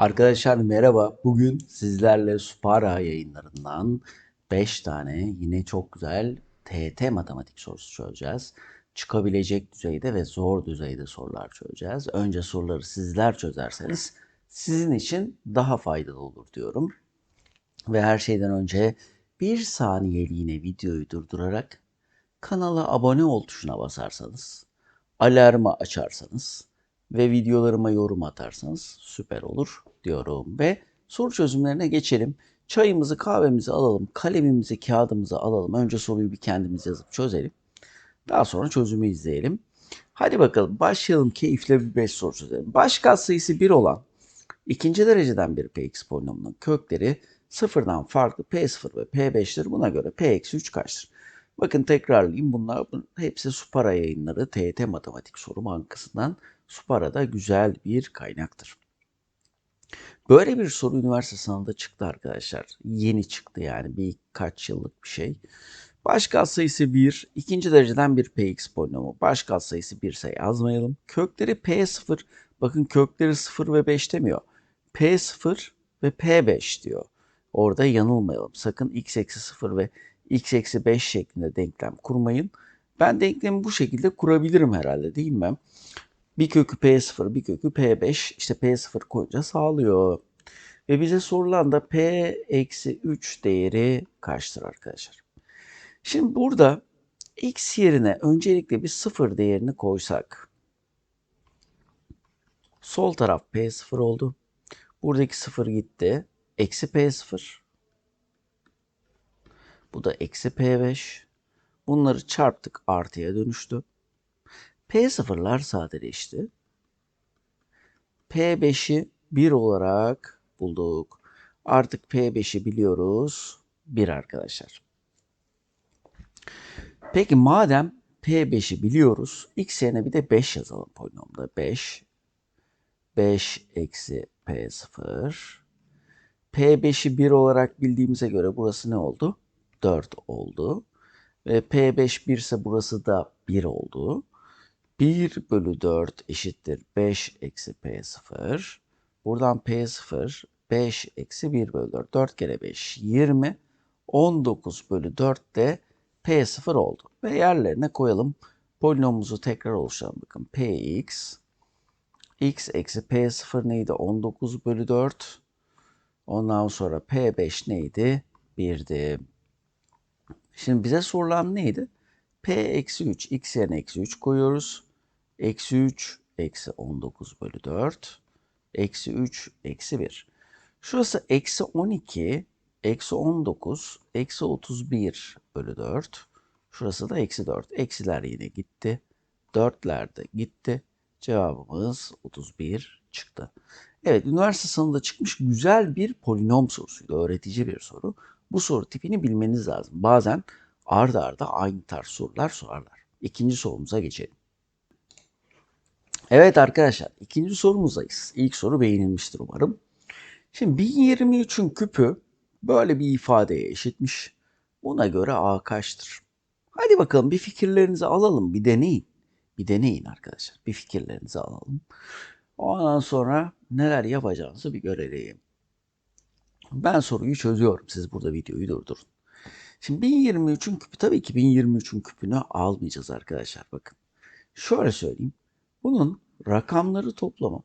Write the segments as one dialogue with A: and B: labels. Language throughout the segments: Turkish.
A: Arkadaşlar merhaba. Bugün sizlerle Supara yayınlarından 5 tane yine çok güzel TET matematik sorusu çözeceğiz. Çıkabilecek düzeyde ve zor düzeyde sorular çözeceğiz. Önce soruları sizler çözerseniz sizin için daha faydalı olur diyorum. Ve her şeyden önce bir saniyeliğine videoyu durdurarak kanala abone ol tuşuna basarsanız, alarmı açarsanız ve videolarıma yorum atarsanız süper olur diyorum. Ve soru çözümlerine geçelim. Çayımızı kahvemizi alalım, kalemimizi kağıdımızı alalım. Önce soruyu bir kendimiz yazıp çözelim. Daha sonra çözümü izleyelim. Hadi bakalım başlayalım keyifle bir 5 soru çözelim. Baş katsayısı 1 olan ikinci dereceden bir px polinomunun kökleri sıfırdan farklı p0 ve p5'tir. Buna göre p-3 kaçtır? Bakın tekrarlayayım. Bunlar hepsi Supara yayınları TET Matematik Soru Bankası'ndan. Supara'da güzel bir kaynaktır. Böyle bir soru üniversite sınavında çıktı arkadaşlar. Yeni çıktı yani birkaç yıllık bir şey. Baş katsayısı 1, ikinci dereceden bir px polinomu. Baş katsayısı 1 ise yazmayalım. Kökleri p0, bakın kökleri 0 ve 5 demiyor. p0 ve p5 diyor. Orada yanılmayalım. Sakın x eksi 0 ve x eksi 5 şeklinde denklem kurmayın. Ben denklemi bu şekilde kurabilirim herhalde değil mi? Bir kökü P0, bir kökü P5. İşte P0 koyunca sağlıyor. Ve bize sorulan da P eksi 3 değeri kaçtır arkadaşlar? Şimdi burada x yerine öncelikle bir 0 değerini koysak. Sol taraf P0 oldu. Buradaki 0 gitti. Eksi P0. Bu da eksi P5. Bunları çarptık artıya dönüştü. P0'lar sadeleşti. P5'i 1 olarak bulduk. Artık P5'i biliyoruz. 1 arkadaşlar. Peki madem P5'i biliyoruz. X yerine bir de 5 yazalım polinomda. 5. 5 eksi P0. P5'i 1 olarak bildiğimize göre burası ne oldu? 4 oldu. Ve P5 1 ise burası da 1 oldu. 1 bölü 4 eşittir 5 eksi P0. Buradan P0 5 eksi 1 bölü 4. 4 kere 5 20. 19 bölü 4 de P0 oldu. Ve yerlerine koyalım. Polinomumuzu tekrar oluşturalım. Bakın Px x eksi P0 neydi? 19 bölü 4. Ondan sonra P5 neydi? 1'di. Şimdi bize sorulan neydi? P eksi 3, x yerine eksi 3 koyuyoruz. Eksi 3, eksi 19 bölü 4. Eksi 3, eksi 1. Şurası eksi 12, eksi 19, eksi 31 bölü 4. Şurası da eksi 4. Eksiler yine gitti. 4'ler de gitti. Cevabımız 31 çıktı. Evet, üniversite sınavında çıkmış güzel bir polinom sorusuydu. Öğretici bir soru. Bu soru tipini bilmeniz lazım. Bazen arda arda aynı tarz sorular sorarlar. İkinci sorumuza geçelim. Evet arkadaşlar ikinci sorumuzdayız. İlk soru beğenilmiştir umarım. Şimdi 1023'ün küpü böyle bir ifadeye eşitmiş. Buna göre A kaçtır? Hadi bakalım bir fikirlerinizi alalım. Bir deneyin. Bir deneyin arkadaşlar. Bir fikirlerinizi alalım. Ondan sonra neler yapacağınızı bir görelim. Ben soruyu çözüyorum. Siz burada videoyu durdurun. Şimdi 1023'ün küpü tabii ki 1023'ün küpünü almayacağız arkadaşlar. Bakın. Şöyle söyleyeyim. Bunun rakamları toplamı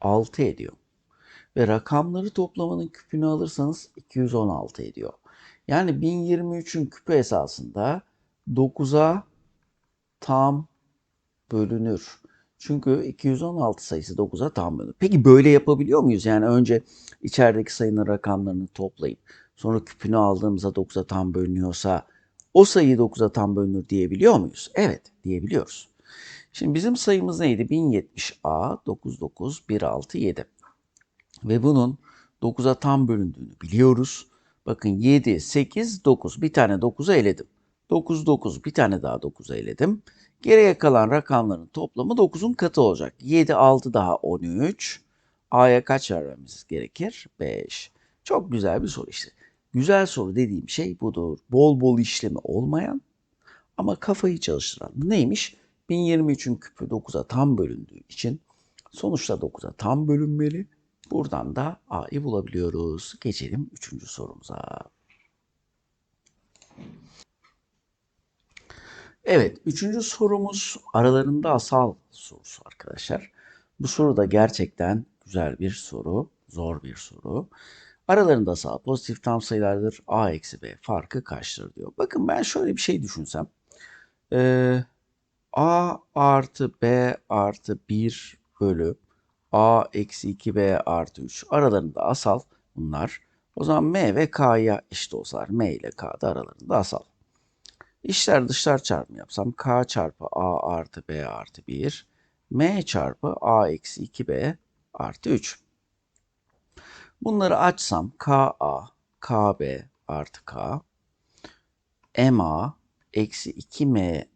A: 6 ediyor. Ve rakamları toplamanın küpünü alırsanız 216 ediyor. Yani 1023'ün küpü esasında 9'a tam bölünür. Çünkü 216 sayısı 9'a tam bölünür. Peki böyle yapabiliyor muyuz? Yani önce içerideki sayının rakamlarını toplayıp sonra küpünü aldığımızda 9'a tam bölünüyorsa o sayı 9'a tam bölünür diyebiliyor muyuz? Evet diyebiliyoruz. Şimdi bizim sayımız neydi? 1070A 99167. Ve bunun 9'a tam bölündüğünü biliyoruz. Bakın 7, 8, 9. Bir tane 9'a eledim. 9, 9. Bir tane daha 9'a eledim. Geriye kalan rakamların toplamı 9'un katı olacak. 7, 6 daha 13. A'ya kaç vermemiz gerekir? 5. Çok güzel bir soru işte. Güzel soru dediğim şey budur. Bol bol işlemi olmayan ama kafayı çalıştıran. Neymiş? 1023'ün küpü 9'a tam bölündüğü için sonuçta 9'a tam bölünmeli. Buradan da a'yı bulabiliyoruz. Geçelim 3. sorumuza. Evet, üçüncü sorumuz aralarında asal sorusu arkadaşlar. Bu soru da gerçekten güzel bir soru, zor bir soru. Aralarında asal pozitif tam sayılardır. A eksi B farkı kaçtır diyor. Bakın ben şöyle bir şey düşünsem. Ee, A artı B artı 1 bölü A eksi 2B artı 3 aralarında asal bunlar. O zaman M ve K'ya eşit olsalar M ile K da aralarında asal. İşler dışlar çarpımı yapsam K çarpı A artı B artı 1 M çarpı A eksi 2B artı 3. Bunları açsam KA, KB artı K, MA eksi 2M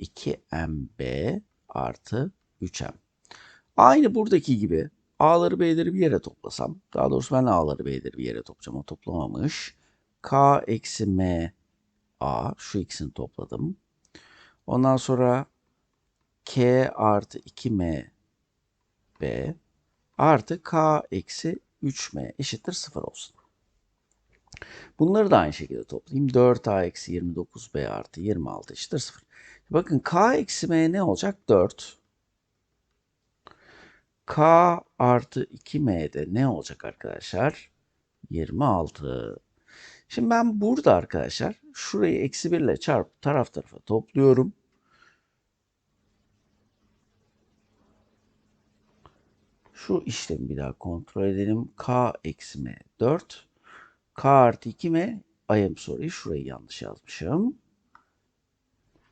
A: 2MB artı 3M. Aynı buradaki gibi A'ları B'leri bir yere toplasam, daha doğrusu ben A'ları B'leri bir yere toplayacağım, o toplamamış. K eksi M A, şu ikisini topladım. Ondan sonra K artı 2M B artı K eksi 3M eşittir 0 olsun. Bunları da aynı şekilde toplayayım. 4A eksi 29B artı 26 eşittir 0. Bakın K eksi M ne olacak? 4. K artı 2M'de ne olacak arkadaşlar? 26. Şimdi ben burada arkadaşlar şurayı eksi 1 ile çarpıp taraf tarafa topluyorum. Şu işlemi bir daha kontrol edelim. K eksi M 4. K artı 2 M. I am sorry. Şurayı yanlış yazmışım.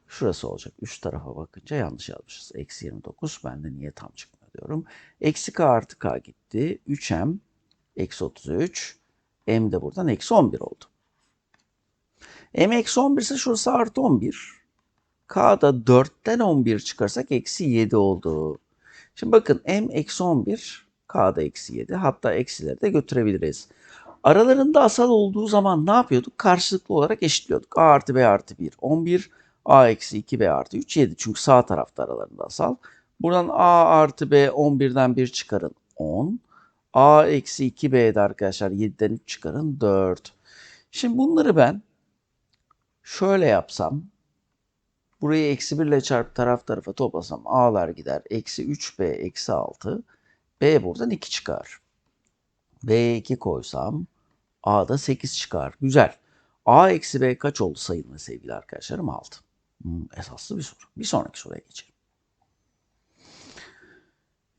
A: Şurası olacak. Üst tarafa bakınca yanlış yazmışız. Eksi 29. Bende niye tam çıkmıyor diyorum. Eksi K artı K gitti. 3M. Eksi 33. M de buradan eksi 11 oldu. M eksi 11 ise şurası artı 11. K'da 4'ten 11 çıkarsak eksi 7 oldu. Şimdi bakın M eksi 11, K'da eksi 7. Hatta eksileri de götürebiliriz. Aralarında asal olduğu zaman ne yapıyorduk? Karşılıklı olarak eşitliyorduk. A artı B artı 1, 11. A eksi 2, B artı 3, 7. Çünkü sağ tarafta aralarında asal. Buradan A artı B 11'den 1 çıkarın 10. A eksi 2B'de arkadaşlar 7'den 3 çıkarın 4. Şimdi bunları ben şöyle yapsam. Burayı eksi 1 ile çarp taraf tarafa toplasam A'lar gider. Eksi 3B eksi 6. B buradan 2 çıkar. B'ye 2 koysam A'da 8 çıkar. Güzel. A eksi B kaç oldu sayılma sevgili arkadaşlarım? 6. Hmm, esaslı bir soru. Bir sonraki soruya geçelim.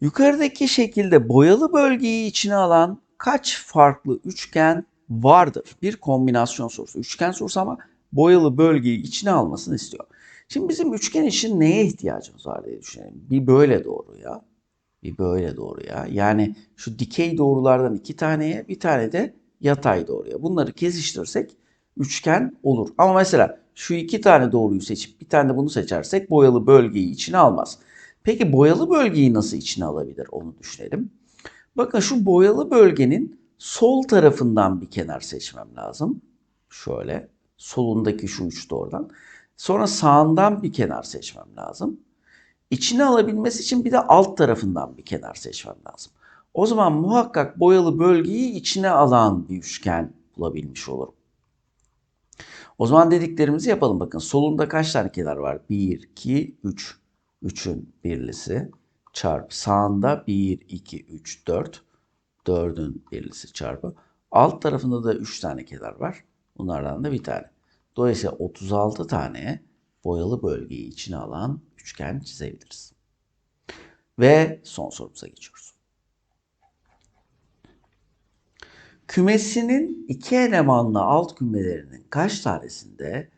A: Yukarıdaki şekilde boyalı bölgeyi içine alan kaç farklı üçgen vardır? Bir kombinasyon sorusu. Üçgen sorusu ama boyalı bölgeyi içine almasını istiyor. Şimdi bizim üçgen için neye ihtiyacımız var diye düşünelim. Bir böyle doğru ya. Bir böyle doğru ya. Yani şu dikey doğrulardan iki taneye bir tane de yatay doğruya. Bunları kesiştirirsek üçgen olur. Ama mesela şu iki tane doğruyu seçip bir tane de bunu seçersek boyalı bölgeyi içine almaz. Peki boyalı bölgeyi nasıl içine alabilir onu düşünelim. Bakın şu boyalı bölgenin sol tarafından bir kenar seçmem lazım. Şöyle solundaki şu üç doğrudan. Sonra sağından bir kenar seçmem lazım. İçine alabilmesi için bir de alt tarafından bir kenar seçmem lazım. O zaman muhakkak boyalı bölgeyi içine alan bir üçgen bulabilmiş olurum. O zaman dediklerimizi yapalım. Bakın solunda kaç tane kenar var? 1, 2, 3. 3'ün birlisi çarpı sağında 1, 2, 3, 4. 4'ün birlisi çarpı. Alt tarafında da 3 tane kenar var. Bunlardan da bir tane. Dolayısıyla 36 tane boyalı bölgeyi içine alan üçgen çizebiliriz. Ve son sorumuza geçiyoruz. Kümesinin iki elemanlı alt kümelerinin kaç tanesinde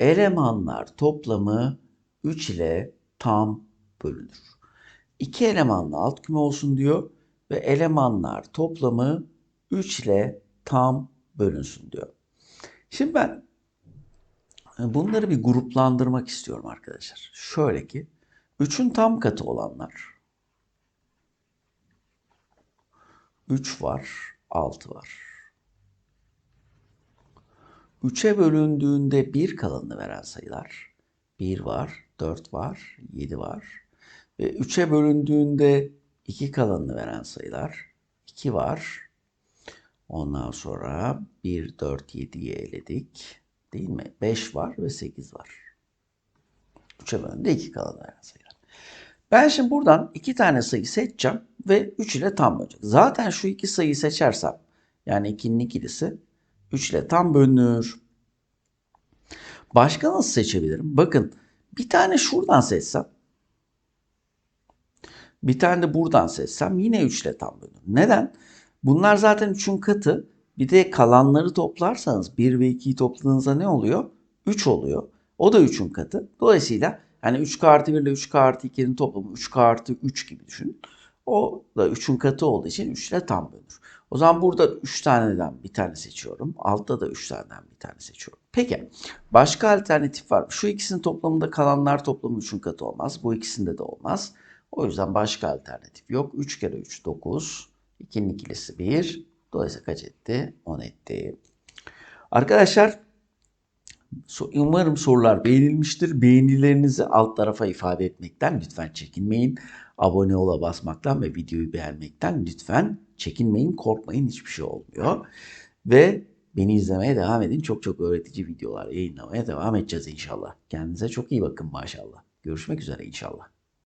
A: elemanlar toplamı 3 ile tam bölünür? İki elemanlı alt küme olsun diyor ve elemanlar toplamı 3 ile tam bölünsün diyor. Şimdi ben bunları bir gruplandırmak istiyorum arkadaşlar. Şöyle ki 3'ün tam katı olanlar 3 var, 6 var. 3'e bölündüğünde 1 kalanını veren sayılar 1 var, 4 var, 7 var. Ve 3'e bölündüğünde 2 kalanını veren sayılar 2 var. Ondan sonra 1, 4, 7'yi eledik. Değil mi? 5 var ve 8 var. 3'e bölündüğünde 2 kalanını veren sayılar. Ben şimdi buradan iki tane sayı seçeceğim ve 3 ile tam bölünecek. Zaten şu iki sayıyı seçersem yani 2'nin ikilisi 3 ile tam bölünür. Başka nasıl seçebilirim? Bakın bir tane şuradan seçsem bir tane de buradan seçsem yine 3 ile tam bölünür. Neden? Bunlar zaten 3'ün katı. Bir de kalanları toplarsanız 1 ve 2'yi topladığınızda ne oluyor? 3 oluyor. O da 3'ün katı. Dolayısıyla hani 3k artı 1 ile 3k artı 2'nin toplamı 3k artı 3 gibi düşünün. O da 3'ün katı olduğu için 3 ile tam bölünür. O zaman burada 3 taneden bir tane seçiyorum. Altta da 3 taneden bir tane seçiyorum. Peki başka alternatif var? Şu ikisinin toplamında kalanlar toplamı 3'ün katı olmaz. Bu ikisinde de olmaz. O yüzden başka alternatif yok. 3 kere 3 9. 2'nin ikilisi 1. Dolayısıyla kaç etti? 10 etti. Arkadaşlar umarım sorular beğenilmiştir. Beğenilerinizi alt tarafa ifade etmekten lütfen çekinmeyin. Abone ola basmaktan ve videoyu beğenmekten lütfen çekinmeyin. Korkmayın hiçbir şey olmuyor. Ve beni izlemeye devam edin. Çok çok öğretici videolar yayınlamaya devam edeceğiz inşallah. Kendinize çok iyi bakın maşallah. Görüşmek üzere inşallah.